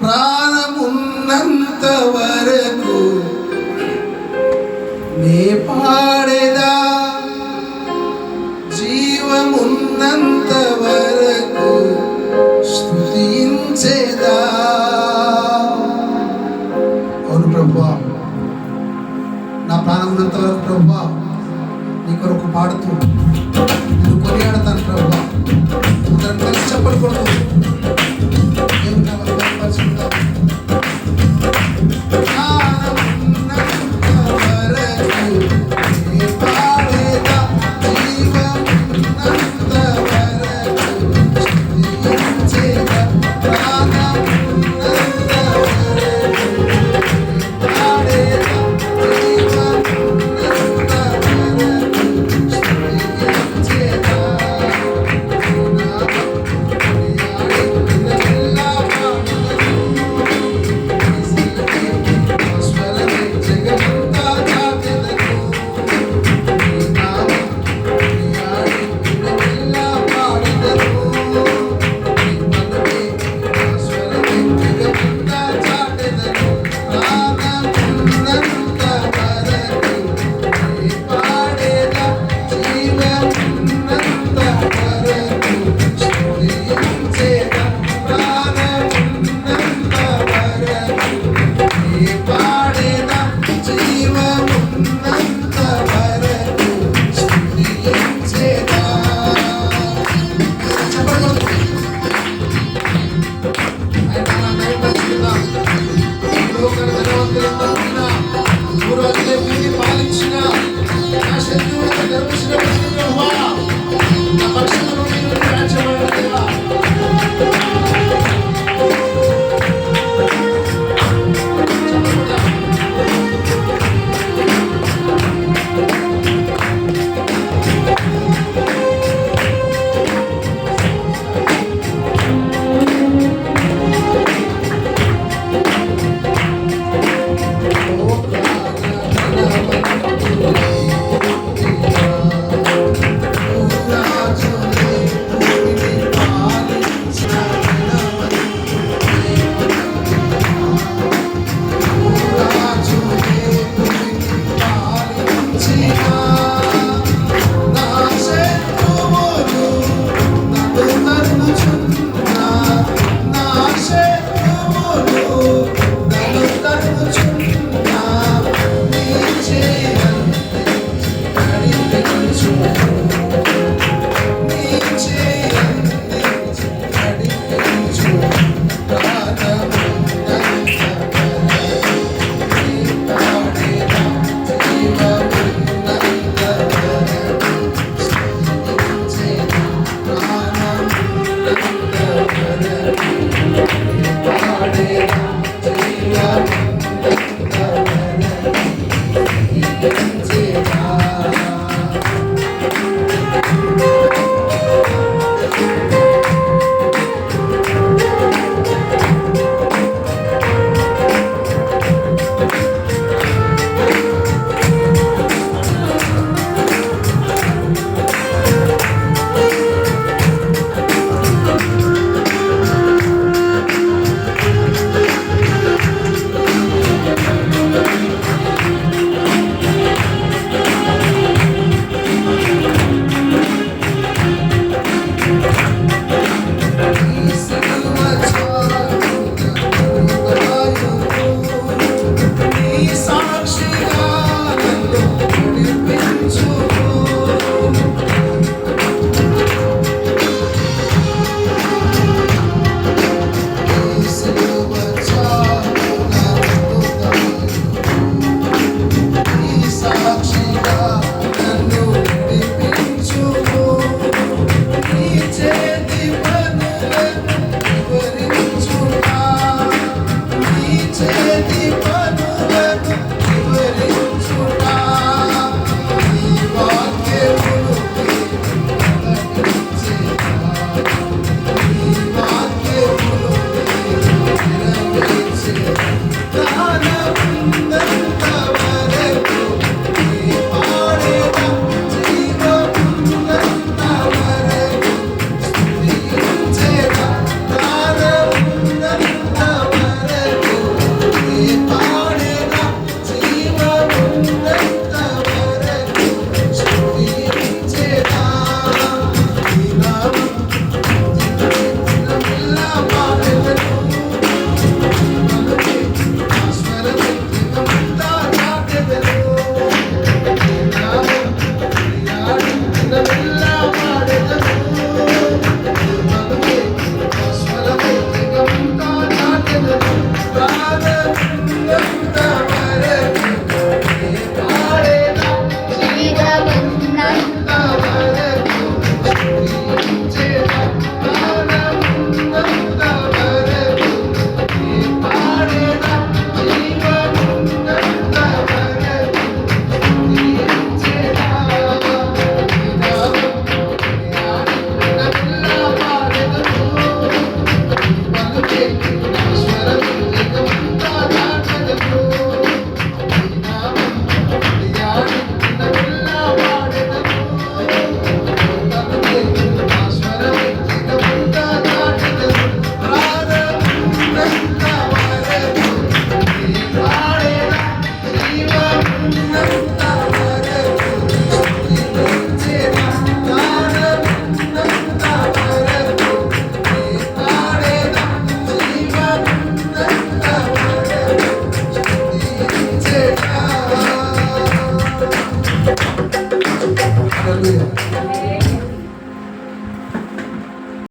ప్రాణమున్నంత వరకు నే పాడేదా? జీవమున్నంత వరకు స్థుతించేదా అవును ప్రభా. నా ప్రాణమున్నంత వరకు ప్రభా నీ కొరకు పాడుతూ నేను కొనియాడతాను ప్రభా. అందరం కలిసి చెప్పలు